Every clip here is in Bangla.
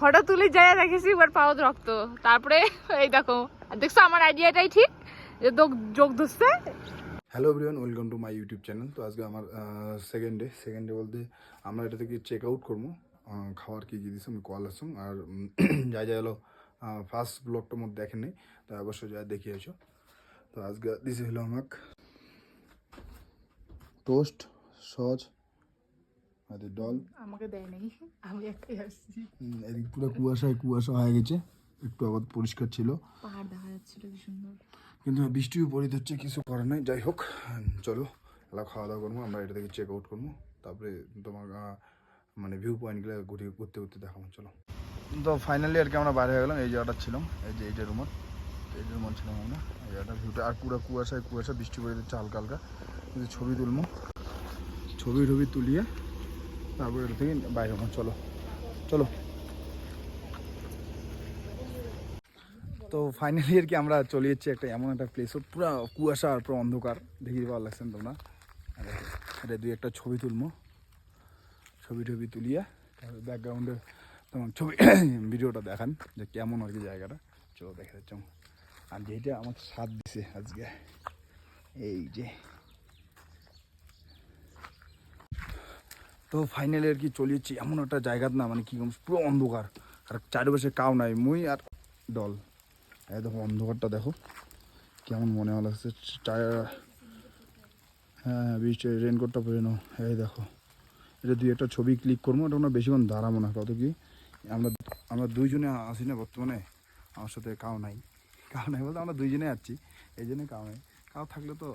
ফটো তুলে যায় দেখেছি এবার পাও রক্ত। তারপরে এই দেখো আর দেখছ আমার আইডিয়াটাই ঠিক? যে যোগ ধরছে। Hello everyone welcome to my YouTube channel তো আজকে আমার সেকেন্ড ডে সেকেন্ড ডে বলতে আমরা এটা থেকে চেক আউট করব খাবার কী কী দিছে আমি কল আসুন। আর যা যা হলো ফার্স্ট ব্লগটার মধ্যে দেখেন নেই তো অবশ্যই যা দেখিয়ে আছো তো আজকে দিছে হলো আমাকে টোস্ট সজ আর ডল আমাকে দেয় নাই। আমি একাই আসছি। এদিক পুরো কুয়াশায় কুয়াশা হয়ে গেছে। একটু আবার পরিষ্কার ছিল। পাহাড় দেখা যাচ্ছিল কি সুন্দর। কিন্তু বৃষ্টিও পড়িতে হচ্ছে কিছু করার নাই। যাই হোক চলো এলা খাওয়া দাওয়া করব আমরা এটা থেকে চেক আউট করব। তারপরে তোমার মানে ভিউ পয়েন্টগুলো ঘুরে ঘুরতে ঘুরতে দেখাবো চলো। তো ফাইনালি আর কি আমরা বাইরে হয়ে গেলাম এই জায়গাটা ছিলাম এই যে এই যে রুমত এই যে রুমত ছিলাম আমরা এই জায়গাটা ভিউটা। আর পুরো কুয়াশায় কুয়াশা বৃষ্টি পড়ে দিচ্ছে হালকা হালকা। কিন্তু ছবি তুলবো। ছবি টবি তুলিয়ে তারপরে থেকে বাইরে হব চলো। চলো। তো ফাইনালি আর কি আমরা চলে যাচ্ছি একটা এমন একটা প্লেস পুরো কুয়াশা আর পুরো অন্ধকার। দেখি ভালো লাগছেন তোমরা? এটা দুই একটা ছবি তুলবো। ছবি টবি তুলিয়া, তারপরে ব্যাকগ্রাউন্ডে তোমার ছবি, ভিডিওটা দেখান যে কেমন আর কি জায়গাটা। চলো দেখে যাচ্ছ। আর যেটা আমাকে সাথ দিছে আজকে, এই যে তো ফাইনালি আর কি চলে যাচ্ছি এমন একটা জায়গা না মানে কি পুরো অন্ধকার। আর চারিপাশে কাউ নাই, মুই আর দল। এই দেখো অন্ধকারটা দেখো, কেমন মনে হলো হ্যাঁ হ্যাঁ বৃষ্টি রেনকোটটা পরে নাও। এই দেখো, এটা দুই একটা ছবি ক্লিক করব, এটা আমরা বেশিক্ষণ দাঁড়াবো না, কত কি? আমরা আমরা দুইজনে আসি না বর্তমানে, আমার সাথে কাউ নাই। কাউ নাই বলতে আমরা দুইজনে আছি এই জন্য কাউ নাই। কাউ থাকলে তো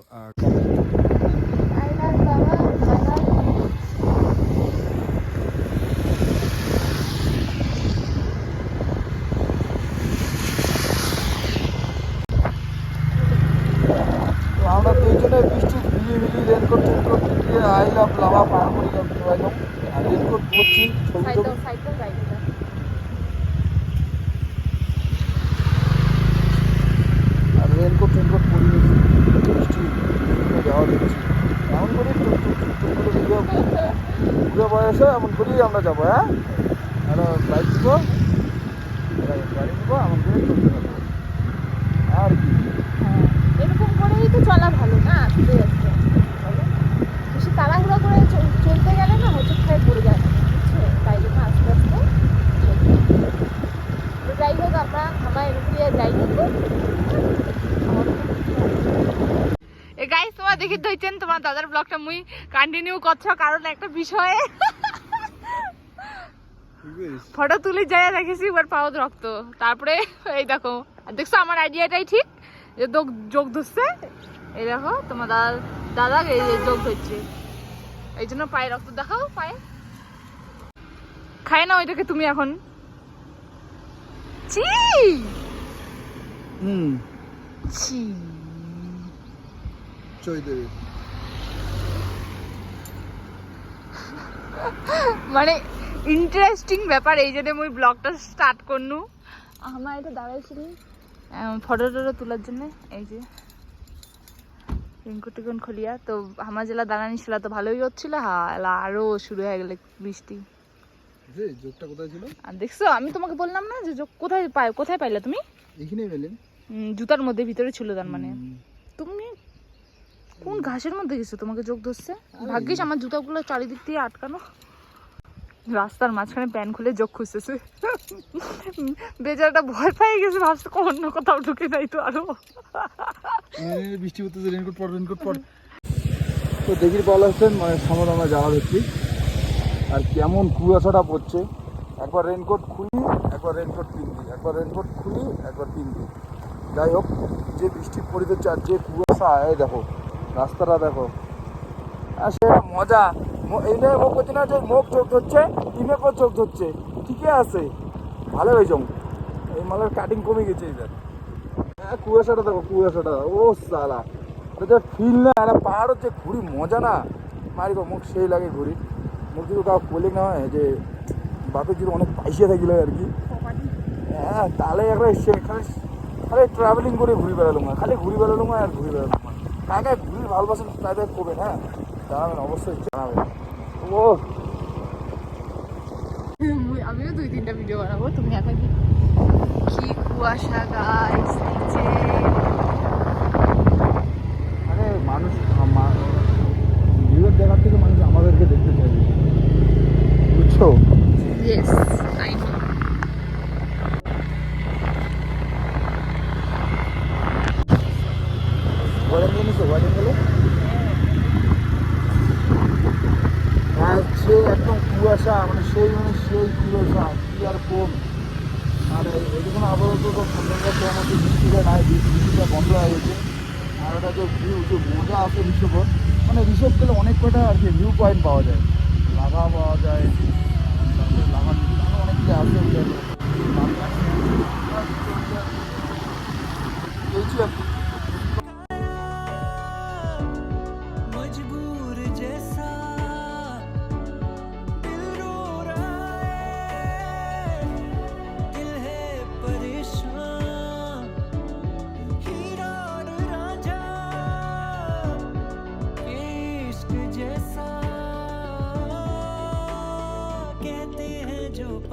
আমরা দুইজনে বৃষ্টি ভিলিয়ে ভিলিয়ে রেনকোট টেনকোট দিয়ে আইলাম লাভা পার করিলাম আইলাম আর রেনকোট পরছি ছবি সাইকেল টবি সাইকেল রাইডটা আর রেনকোট টেনকোট পরি নিয়েছি বৃষ্টি যাওয়া দেখছি এমন করি টুক টুক টুক টুক করে ঘুরে ঘুরে করেই আমরা যাব হ্যাঁ? আর বাইক দিব গাড়ি দিব করে চলতে থাকব আর কি? হ্যাঁ এরকম করেই তো চলা ভালো না আস্তে আস্তে। বেশি তাড়াহুড়ো করে চলতে গেলে না হোঁচট খেয়ে পড়ে যায়। বুঝছ? তাই জন্য আস্তে আস্তে যাই হোক আমরা আমার এরকম যাই কিন্তু এ গাইস তোমার দেখি দইছেন তোমার দাদার ব্লগটা মুই কন্টিনিউ করছ কারণ একটা বিষয়ে। ফটো তুলে যায় দেখেছি এবার পাও রক্ত। তারপরে এই দেখো দেখছ আমার আইডিয়াটাই ঠিক? যে যোগ ধরছে। এই দেখো তোমার দাদা দাদা এই যোগ ধরছে। এই জন্য পায়ে রক্ত দেখাও পায়ে। খায় না ওইটাকে তুমি এখন? ছি! হুম। ছি। মানে ইন্টারেস্টিং ব্যাপার এই জন্য মুই ব্লগটা স্টার্ট করনু। আমার এটা দাঁড়াইছিলি ফটো টটো তোলার জন্য এই যে। রেনকোট টেকন খুলিয়া তো আমার জেলা দাঁড়ানি ছিল তো ভালোই হচ্ছিল। হা এলা আরও শুরু হয়ে গেলে বৃষ্টি। যোগটা কোথায় ছিল? আর দেখছ আমি তোমাকে বললাম না যে যোগ কোথায় পাই কোথায় পাইলে তুমি? এখানেই পেলেন উম, জুতার মধ্যে ভিতরে ছিল তার মানে। তুমি কোন ঘাসের মধ্যে গেছো? তোমাকে যোগ ধরছে? ভাগ্যিস আমার জুতাগুলো চারিদিক দিয়ে আটকানো। রাস্তার মাঝখানে প্যান খুলে যোগ খুঁজতেছে। বেচারাটা ভয় পেয়ে গেছে ভাবছে অন্য কোথাও ঢুকে নাই তো আরও। বৃষ্টি পড়তেছে রেনকোট পর রেনকোট পর। তো দেখির বলা হচ্ছেন মানে সামনে আমরা যাওয়া হচ্ছি আর কেমন কুয়াশাটা পড়ছে। একবার রেনকোট খুলি একবার রেনকোট পিন্দি একবার রেনকোট খুলি একবার পিন্দি যাই হোক যে বৃষ্টি পড়ে যাচ্ছে আর যে কুয়াশা এই দেখো রাস্তাটা দেখো। আর সে মজা। এই নিয়ে মুখ করছে না যে মুখ চোখ ধরছে টিমে পর চোখ ধরছে। ঠিকই আছে। ভালো হয়েছ এই মালের কাটিং কমে গেছে এদের হ্যাঁ কুয়াশাটা দেখো, কুয়াশাটা। ও সালা। এটা ফিল না একটা পাহাড় হচ্ছে ঘুরি মজা না। মারি গো মুখ সেই লাগে ঘুরি মুখ যদি কাউ বলে না হয়, যে বাপের যদি অনেক পয়সা থাকিল আর কি। হ্যাঁ তাহলে একটা এসছে খালি খালি ট্রাভেলিং করে ঘুরি বেড়ালো না খালি ঘুরি বেড়ালো আর ঘুরি বেড়ালো না কাকে ঘুরি ভালোবাসেন তাদের করবেন হ্যাঁ? জানাবেন অবশ্যই জানাবেন। ও আমিও দুই তিনটা ভিডিও বানাবো তুমি একা কি কি কুয়াশা গাইস নিচে আরে মানুষ ভিউয়ের দেখার থেকে মানুষ আমাদেরকে দেখতে চাইবে। বুঝছ? ইয়েস আই নো ওয়ারেন নিয়ে নিছো ওয়ারেন হলো হ্যাঁ সে একদম কুয়াশা মানে সেই সেই কুয়াশা কি আর কম আর না আপাতত তো তো আমাদের বৃষ্টিটা নাই বৃষ্টিটা বন্ধ হয়ে গেছে। আর ওটা যে ভিউ যে মজা আছে ঋষভর মানে ঋষভ গেলে অনেক কটা আর কি ভিউ পয়েন্ট পাওয়া যায়। লাভা পাওয়া যায়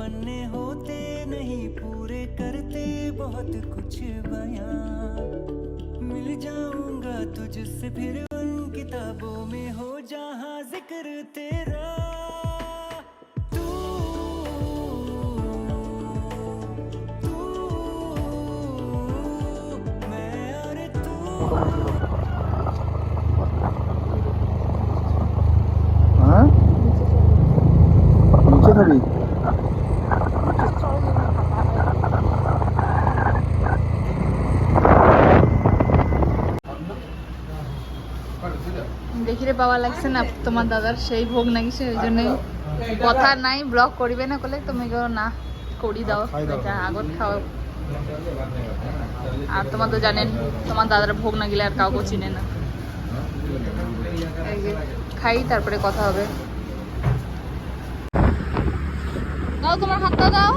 पन्ने होते नहीं, पूरे करते बहुत कुछ बयां। मिल जाऊँगा तुझसे फिर उन किताबों में हो जहाँ ज़िक्र तेरा। तू রে বাবা লাগছে না তোমার দাদার সেই ভোগ নাকি ওই জন্যই। কথা নাই ব্লগ করিবে না করলে তুমি না করি দাও আগত খাও। আর তোমার তো জানেন তোমার দাদার ভোগ না গেলে আর কাউকে চিনে না। যে, খাই তারপরে কথা হবে। দাও তোমার হাতটা দাও।